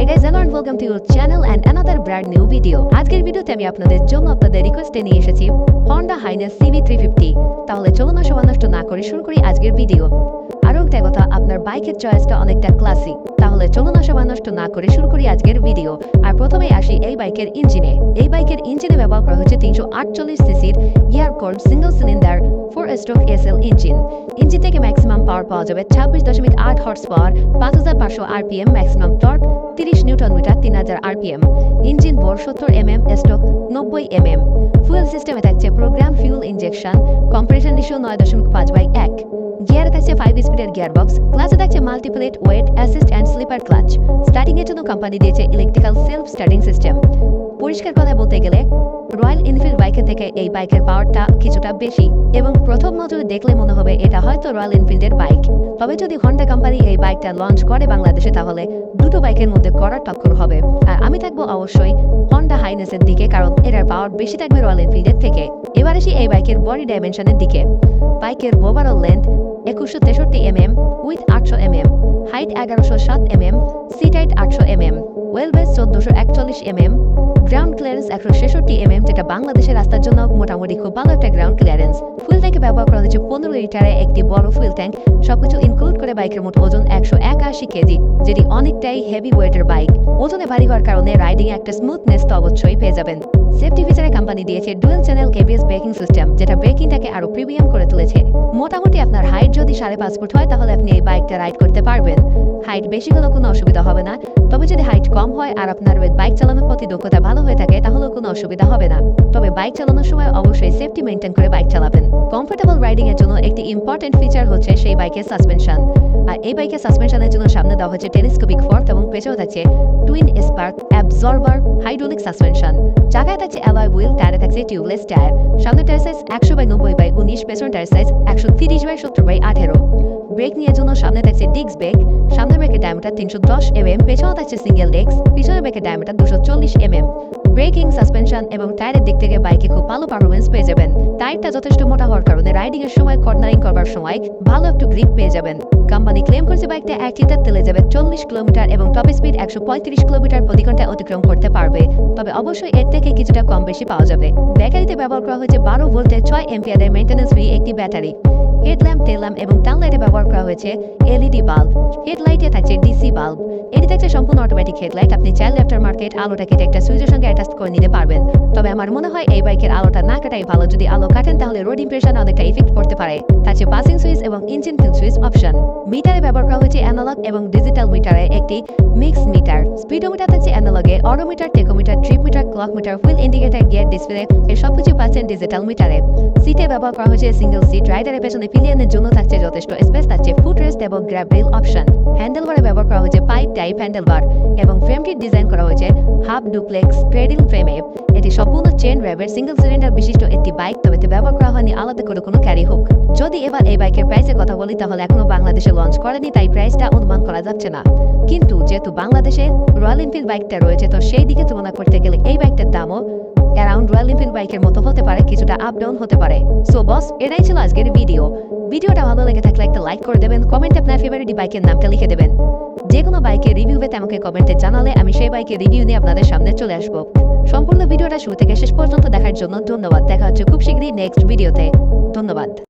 Welcome to your channel and another brand new video আজকের ভিডিওতে আমি আপনাদের জন্য আপনাদের রিকোয়েস্টে নিয়ে এসেছি হন্ডা হাইনেস সিভি তাহলে চলুন না সময় নষ্ট না করে শুরু করি আজকের ভিডিও আরও একটা কথা, আপনার বাইকের চয়েসটা অনেকটা ক্লাসিক তাহলে চলুন না সময় নষ্ট না করে শুরু করি আজকের ভিডিও আর প্রথমেই আসি এই বাইকের ইঞ্জিনে এই বাইকের ইঞ্জিনে ব্যবহার করা হচ্ছে তিনশো আটচল্লিশ সিসির air cooled single cylinder four stroke SL engine engine থেকে ম্যাক্সিমাম পাওয়ার পাওয়া যাবে ছাব্বিশ দশমিক আট হর্স পাওয়ার পাঁচ হাজার পাঁচশো আরপিএম ম্যাক্সিমাম টর্ক হাজার আরপিএম। ইঞ্জিন বোর সত্তর এম স্ট্রোক নব্বই এম ফুয়েল সিস্টেমে থাকছে program fuel injection. Compression ratio নয় দশমিক পাঁচ বাই এক। গিয়ারে থাকছে ফাইভ স্পিডের গিয়ার বক্স ক্লাসে থাকছে multiplate wet assist and slipper clutch starting এর জন্য কোম্পানি দিয়েছে ইলেকট্রিক্যাল সেলফ স্টার্টিং সিস্টেম পরিষ্কার কথা বলতে গেলে রয়্যাল এনফিল্ড বাইকের থেকে এই বাইকের পাওয়ারটা কিছুটা বেশি। এবং প্রথম নজরে দেখলে মনে হবে এটা হয়তো রয়্যাল এনফিল্ডের বাইক তবে যদি হন্ডা কোম্পানি এই বাইকটা লঞ্চ করে বাংলাদেশে, তাহলে দুটো বাইকের মধ্যে করার টক্কর হবে। আর আমি থাকব অবশ্যই হন্ডা হাইনেসের দিকে, কারণ এটার পাওয়ার বেশি থাকবে রয়্যাল এনফিল্ডের থেকে। এবার আসি এই বাইকের বডি ডাইমেনশনের দিকে। বাইকের ওভারঅল লেন্থ একুশশো তেষট্টি এম এম উইথ আটশো এম এম হাইট এগারোশো সাত এম এম সিট হাইট আটশো এম এম ওয়েল বেস চোদ্দশো একচল্লিশ এম এম গ্রাউন্ড ক্লিয়ারেন্স একশো ছেষট্টি এম এম যেটা বাংলাদেশের রাস্তার জন্য মোটামুটি খুব ভালো একটা গ্রাউন্ড ক্লিয়ারেন্স ফুল ট্যাঙ্কে ব্যবহার করা হয়েছে। পনেরো লিটারে একটি বড় ফুল ট্যাঙ্ক সবকিছু ইনক্লুড করে বাইকের মোট ওজন একশো একাশি কেজি, যেটি অনেকটাই হেভি ওয়েটের বাইক ওজনে ভারী হওয়ার কারণে রাইডিং একটা স্মুথনেস তো অবশ্যই পেয়ে যাবেন। সেফটি ফিচারে কোম্পানি দিয়েছে dual channel ABS braking system যেটা ব্রেকিংটাকে আরও প্রিমিয়াম করে তুলেছে। মোটামুটি আপনার হাইট যদি সাড়ে পাঁচ ফুট হয়, তাহলে আপনি এই বাইকটা রাইড করতে পারবেন। হাইট বেশি হলেও কোনো অসুবিধা হবে না। তবে যদি হাইট কম হয় আর আপনার বাইক চালানোর প্রতি দক্ষতা ভালো হয়ে থাকে, তাহলেও কোনো অসুবিধা হবে না। তবে বাইক চালানোর সময় অবশ্যই সেফটি মেনটেন করে বাইক চালাবেন। কমফোর্টেবল রাইডিং এর জন্য একটি ইম্পর্টেন্ট ফিচার হচ্ছে সেই বাইকের সাসপেনশন আর এই বাইকের সাসপেনশনের জন্য সামনে দেওয়া হচ্ছে টেলিস্কোপিক ফর্ক এবং পেছনে থাকছে twin shock absorber hydraulic suspension চাকায় থাকছে অ্যালয় হুইল টায়ারে থাকছে টিউবলেস টায়ার সামনে টায়ার সাইজ একশো বাই নব্বই বাই উনিশ পেছনে টায়ার সাইজ একশো তিরিশ বাই সত্তর বাই আঠেরো। ব্রেক নিয়ে জন্য সামনে থাকছে ডিস্ক ব্রেক সামনে ব্রেকের ডায়ামিটার তিনশো দশ এম এম পেছনে থাকছে সিঙ্গেল ডেক্স পিছনে ব্রেকের ডায়ামিটার দুশো চল্লিশ এম এম ব্রেকিং, সাসপেনশন এবং টায়ারের দিক থেকে বাইকে খুব ভালো পারফরমেন্স পেয়ে যাবেন। টায়ারটা যথেষ্ট মোটা হওয়ার কারণে রাইডিং এর সময় কর্নারিং করবার সময় ভালো একটু গ্রিপ পেয়ে যাবেন। কোম্পানি ক্লেম করছে বাইকটা এক লিটার তেলে যাবে চল্লিশ কিলোমিটার এবং টপ স্পিড একশো পঁয়ত্রিশ কিলোমিটার প্রতি ঘন্টায় অতিক্রম করতে পারবে। তবে অবশ্যই এর থেকে কিছুটা কম বেশি পাওয়া যাবে। ব্যাটারিতে ব্যবহার করা হয়েছে বারো ভোল্টের ছয় এমপিয়ারের মেইনটেন্যান্স ফ্রি একটি ব্যাটারি হেডল্যাম্প টেল ল্যাম্প এবং টান লাইটে ব্যবহার করা হয়েছে এলইডি বাল্ব হেডলাইটে থাকছে ডিসি বাল্ব এটি থাকছে সম্পূর্ণ অটোমেটিক হেডলাইট আপনি চাইলে আফটার মার্কেট আলোটা কেটে একটা সুইচের সঙ্গে অ্যাটাচ করে নিতে পারবেন। তবে আমার মনে হয় এই বাইকের আলোটা না কাটাই ভালো। যদি আলো কাটেন তাহলে রোড ইমপ্রেশন অনেকটা ইফেক্ট পড়তে পারে। থাকছে পাসিং সুইচ এবং ইঞ্জিন কিল সুইচ অপশন। মিটারে ব্যবহার করা হয়েছে অ্যানালগ এবং ডিজিটাল মিটারে একটি মিক্স মিটার। স্পিডোমিটার থাকছে অ্যানালগে odometer tachometer, trip meter, clock meter, fuel indicator, gear display এর সবকিছু পাচ্ছেন ডিজিটাল মিটারে। সিটে ব্যবহার করা হয়েছে সিঙ্গেল সিট, রাইডারের পেছনে পিলিয়নের জন্য থাকছে যথেষ্ট স্পেস, থাকছে ফুট রেস্ট এবং গ্র্যাব রিল অপশন। হ্যান্ডেলবারে ব্যবহার করা হয়েছে পাইপ টাইপ হ্যান্ডেলবার এবং ফ্রেমটি ডিজাইন করা হয়েছে হাফ ডুপ্লেক্স ক্রেডিল ফ্রেমে। এটি সম্পূর্ণ চেন র্যাবের সিঙ্গেল সিলিন্ডার বিশিষ্ট একটি বাইক, তবে ব্যবহার করা হয়নি আলাদা করে কোনো ক্যারি হোক। যদি এবার এই বাইকের প্রাইসের কথা বলি, তাহলে এখনও বাংলাদেশে লঞ্চ করেনি, তাই প্রাইসটা অনুমান করা যাচ্ছে না। কিন্তু যেহেতু বাংলাদেশে রয়্যাল এনফিল্ড বাইকটা রয়েছে, তো সেই দিকে তুলনা করতে গেলে এই বাইকটার দামও অ্যারাউন্ড রয়্যাল এনফিল্ড বাইকের মতো হতে পারে, কিছুটা আপ ডাউন হতে পারে। সো বস এটাই ছিল আজকের ভিডিও ভিডিওটা ভালো লেগে থাকলে একটা লাইক করে দেবেন কমেন্টে আপনার ফেভারিট বাইকের নামটা লিখে দেবেন। যে কোনো বাইকের রিভিউ পেতে আমাকে কমেন্টে জানালে আমি সেই বাইকের রিভিউ নিয়ে আপনাদের সামনে চলে আসব। সম্পূর্ণ ভিডিওটা শুরু থেকে শেষ পর্যন্ত দেখার জন্য ধন্যবাদ। দেখা হচ্ছে খুব শীঘ্রই নেক্সট ভিডিওতে ধন্যবাদ।